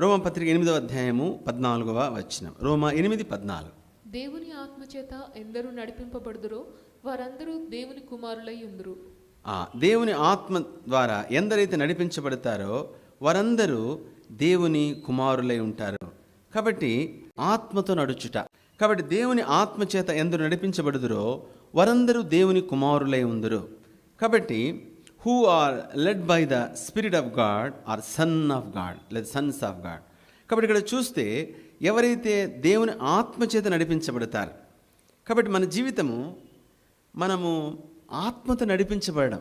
రోమ పత్రిక ఎనిమిదవ అధ్యాయము పద్నాలుగవ వచనం. రోమ ఎనిమిది పద్నాలుగు. దేవుని ఆత్మచేత ఎందరూ నడిపింపబడుదురో వారందరూ దేవుని కుమారులై ఉందురు. ఆ, దేవుని ఆత్మ ద్వారా ఎందరైతే నడిపించబడతారో వారందరూ దేవుని కుమారులై ఉంటారు. కాబట్టి ఆత్మతో నడుచుట కాబట్టి దేవుని ఆత్మ చేత ఎందరు నడిపించబడుదురో వారందరూ దేవుని కుమారులై ఉందరు. కాబట్టి who are led by the spirit of God are son of God లేదా సన్స్ ఆఫ్ గాడ్ కాబట్టి ఇక్కడ చూస్తే ఎవరైతే దేవుని ఆత్మ చేత నడిపించబడతారు కాబట్టి మన జీవితము మనము ఆత్మతో నడిపించబడడం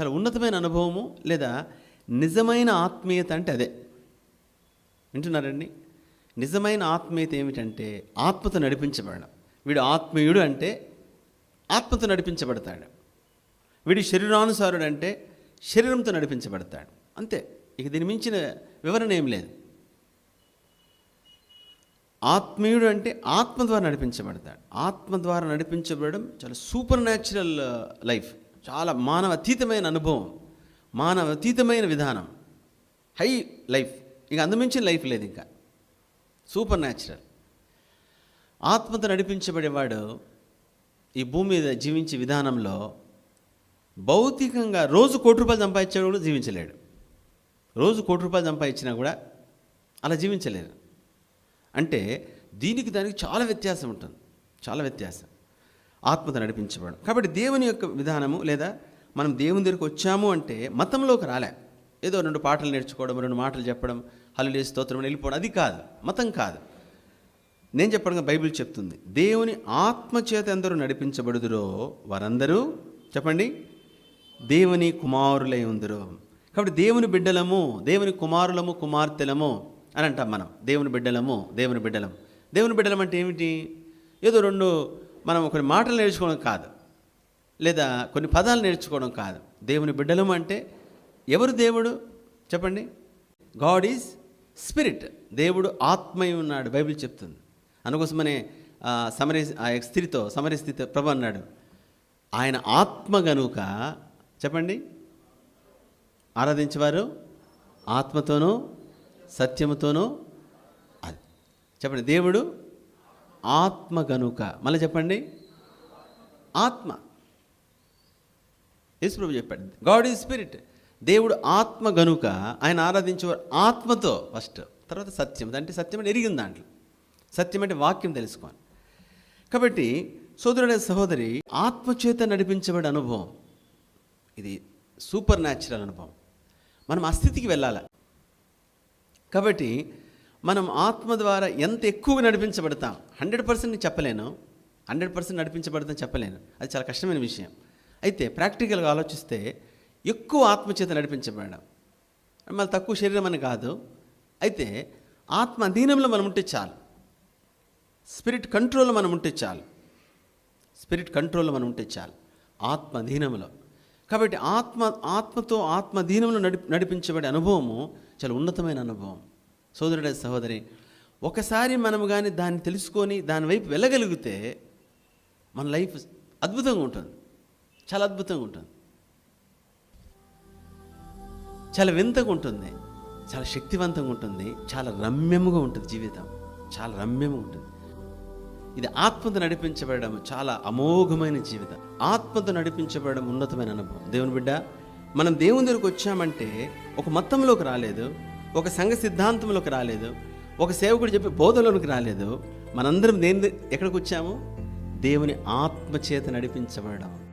చాలా ఉన్నతమైన అనుభవము లేదా నిజమైన ఆత్మీయత అంటే అదే. వింటున్నారండి? నిజమైన ఆత్మీయత ఏమిటంటే ఆత్మతో నడిపించబడడం. వీడు ఆత్మీయుడు అంటే ఆత్మతో నడిపించబడతాడు. వీడి శరీరానుసారుడు అంటే శరీరంతో నడిపించబడతాడు. అంతే. ఇక దీని మించిన వివరణ ఏం లేదు. ఆత్మీయుడు అంటే ఆత్మ ద్వారా నడిపించబడతాడు. ఆత్మ ద్వారా నడిపించబడడం చాలా సూపర్ న్యాచురల్ లైఫ్ చాలా మానవ అతీతమైన అనుభవం. మానవ అతీతమైన విధానం. High life. ఇక అందుమించిన లైఫ్ లేదు ఇంకా. సూపర్ న్యాచురల్ ఆత్మతో నడిపించబడేవాడు ఈ భూమి మీద జీవించే విధానంలో భౌతికంగా రోజు కోటి రూపాయలు సంపాదించాడు కూడా జీవించలేడు. రోజు కోటి రూపాయలు సంపాదించినా కూడా అలా జీవించలేరు. అంటే దీనికి దానికి చాలా వ్యత్యాసం ఉంటుంది. చాలా వ్యత్యాసం. ఆత్మత నడిపించబడడం కాబట్టి దేవుని యొక్క విధానము లేదా మనం దేవుని దగ్గరికి వచ్చాము అంటే మతంలోకి రాలే. ఏదో రెండు పాటలు నేర్చుకోవడం రెండు మాటలు చెప్పడం హల్లు స్తోత్రం వెళ్ళిపోవడం అది కాదు. మతం కాదు. నేను చెప్పడంగా బైబిల్ చెప్తుంది. దేవుని ఆత్మ చేత ఎందరూ నడిపించబడుదురో వారందరూ చెప్పండి. దేవుని కుమారులై ఉందరు. కాబట్టి దేవుని బిడ్డలము దేవుని కుమారులము కుమార్తెలము అని అంటాం మనం. దేవుని బిడ్డలము దేవుని బిడ్డలం దేవుని బిడ్డలం అంటే ఏమిటి? ఏదో రెండు మనం కొన్ని మాటలు నేర్చుకోవడం కాదు. లేదా కొన్ని పదాలు నేర్చుకోవడం కాదు. దేవుని బిడ్డలము అంటే ఎవరు దేవుడు? చెప్పండి. God is spirit. దేవుడు ఆత్మయ ఉన్నాడు బైబిల్ చెప్తుంది. అందుకోసమనే ఆ, సమరీ ఆ స్త్రీతో సమరీ స్థితి ప్రభు అన్నాడు. ఆయన ఆత్మ గనుక చెప్పండి. ఆరాధించేవారు ఆత్మతోనూ సత్యముతోనూ అది. చెప్పండి దేవుడు ఆత్మ గనుక. మళ్ళీ చెప్పండి. ఆత్మ. యేసు చెప్పాడు గాడ్ ఈజ్ స్పిరిట్. దేవుడు ఆత్మ గనుక ఆయన ఆరాధించేవారు ఆత్మతో ఫస్ట్. తర్వాత సత్యం. అంటే సత్యం అంటే ఎరిగింది దాంట్లో. సత్యం అంటే వాక్యం తెలుసుకోవాలి. కాబట్టి సోదరుడే సహోదరి ఆత్మచేత నడిపించబడే అనుభవం. ఇది సూపర్ న్యాచురల్ అనుభవం. మనం ఆ స్థితికి వెళ్ళాలి. కాబట్టి మనం ఆత్మ ద్వారా ఎంత ఎక్కువగా నడిపించబడతాం? హండ్రెడ్ పర్సెంట్ చెప్పలేను. హండ్రెడ్ పర్సెంట్ నడిపించబడతాం చెప్పలేను. అది చాలా కష్టమైన విషయం. అయితే ప్రాక్టికల్గా ఆలోచిస్తే ఎక్కువ ఆత్మచేత నడిపించబడడం. మళ్ళీ తక్కువ శరీరం అని కాదు. అయితే ఆత్మ అధీనంలో మనం ఉంటే చాలు. స్పిరిట్ కంట్రోల్లో మనం ఉంటే చాలు. స్పిరిట్ కంట్రోల్లో మనం ఉంటే చాలు. ఆత్మ అధీనంలో. కాబట్టి ఆత్మ ఆత్మతో ఆత్మధీనంలో నడి నడిపించబడే అనుభవము చాలా ఉన్నతమైన అనుభవం. సోదరుడే సహోదరి ఒకసారి మనము కానీ దాన్ని తెలుసుకొని దాని వైపు వెళ్ళగలిగితే మన లైఫ్ అద్భుతంగా ఉంటుంది. చాలా అద్భుతంగా ఉంటుంది. చాలా వింతగా ఉంటుంది. చాలా శక్తివంతంగా ఉంటుంది. చాలా రమ్యముగా ఉంటుంది జీవితం. చాలా రమ్యంగా ఉంటుంది. ఇది ఆత్మతో నడిపించబడడం చాలా అమోఘమైన జీవితం. ఆత్మతో నడిపించబడడం ఉన్నతమైన అనుభవం. దేవుని బిడ్డ మనం దేవుని దగ్గరకు వచ్చామంటే ఒక మతంలోకి రాలేదు ఒక సంఘ సిద్ధాంతంలోకి రాలేదు ఒక సేవకుడు చెప్పే బోధలోనికి రాలేదు. మనందరం దేని ఎక్కడికి వచ్చాము? దేవుని ఆత్మ చేత నడిపించబడడం.